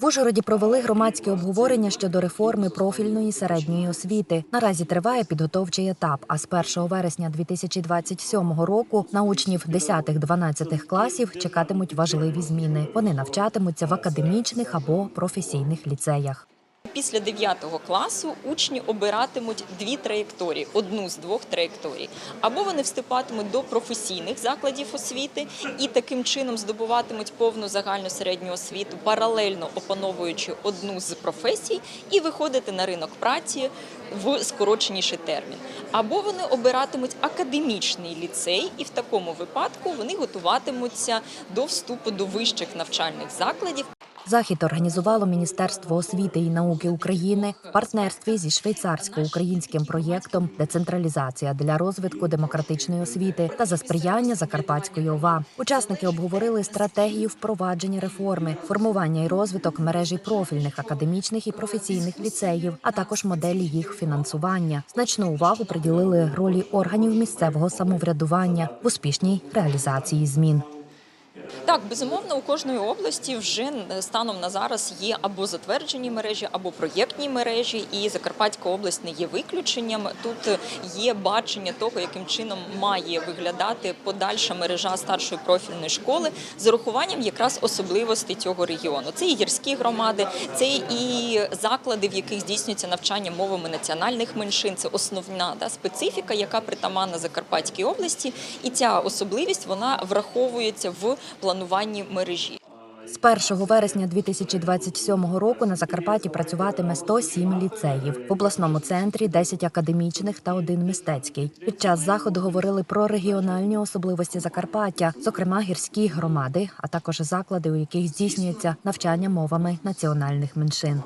В Ужгороді провели громадське обговорення щодо реформи профільної середньої освіти. Наразі триває підготовчий етап. А з 1 вересня 2027 року на учнів 10-12 класів чекатимуть важливі зміни. Вони навчатимуться в академічних або професійних ліцеях. Після 9 класу учні обиратимуть дві траєкторії, одну з двох траєкторій. Або вони вступатимуть до професійних закладів освіти і таким чином здобуватимуть повну загальну середню освіту, паралельно опановуючи одну з професій, і виходити на ринок праці в скороченіший термін. Або вони обиратимуть академічний ліцей, і в такому випадку вони готуватимуться до вступу до вищих навчальних закладів. Захід організувало Міністерство освіти і науки України в партнерстві зі швейцарсько-українським проєктом Децентралізація для розвитку демократичної освіти та за сприяння Закарпатської ОВА. Учасники обговорили стратегію впровадження реформи, формування і розвиток мережі профільних академічних і професійних ліцеїв, а також моделі їх фінансування. Значну увагу приділили ролі органів місцевого самоврядування в успішній реалізації змін. Так, безумовно, у кожної області вже станом на зараз є або затверджені мережі, або проєктні мережі, і Закарпатська область не є виключенням. Тут е, є бачення того, яким чином має виглядати подальша мережа старшої профільної школи з урахуванням якраз особливостей цього регіону. Це і гірські громади, це і заклади, в яких здійснюється навчання мовами національних меншин. Це основна да, специфіка, яка притаманна Закарпатській області, і ця особливість вона враховується в плануванні мережі. З 1 вересня 2027 року на Закарпатті працюватиме 107 ліцеїв. В обласному центрі 10 академічних та один мистецький. Під час заходу говорили про регіональні особливості Закарпаття, зокрема гірські громади, а також заклади, у яких здійснюється навчання мовами національних меншин.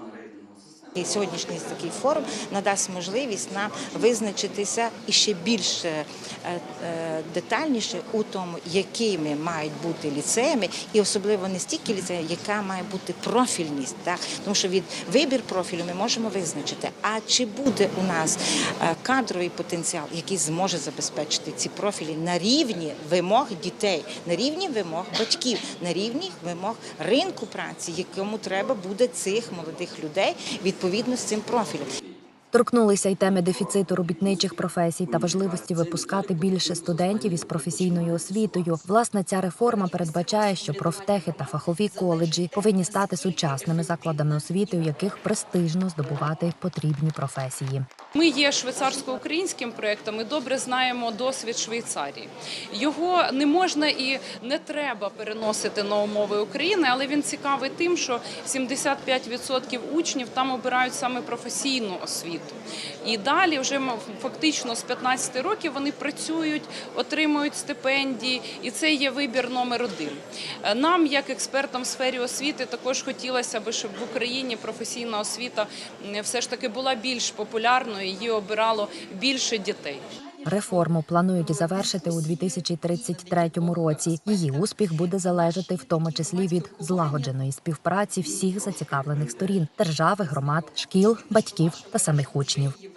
І сьогоднішній такий форум надасть можливість нам визначитися і ще більш е, е, детальніше у тому, якими мають бути ліцеями, і особливо не стільки ліцеї, яка має бути профільність, так тому що від вибір профілю ми можемо визначити. А чи буде у нас е, кадровий потенціал, який зможе забезпечити ці профілі на рівні вимог дітей, на рівні вимог батьків, на рівні вимог ринку праці, якому треба буде цих молодих людей відповідно з цим профілем. Торкнулися й теми дефіциту робітничих професій та важливості випускати більше студентів із професійною освітою. Власне, ця реформа передбачає, що профтехи та фахові коледжі повинні стати сучасними закладами освіти, у яких престижно здобувати потрібні професії. Ми є швейцарсько-українським проєктом і добре знаємо досвід Швейцарії. Його не можна і не треба переносити на умови України, але він цікавий тим, що 75% учнів там обирають саме професійну освіту. І далі вже фактично з 15 років вони працюють, отримують стипендії, і це є вибір номер один. Нам, як експертам в сфері освіти, також хотілося б, щоб в Україні професійна освіта все ж таки була більш популярною, її обирало більше дітей. Реформу планують завершити у 2033 році. Її успіх буде залежати в тому числі від злагодженої співпраці всіх зацікавлених сторін держави, громад, шкіл, батьків та самих учнів.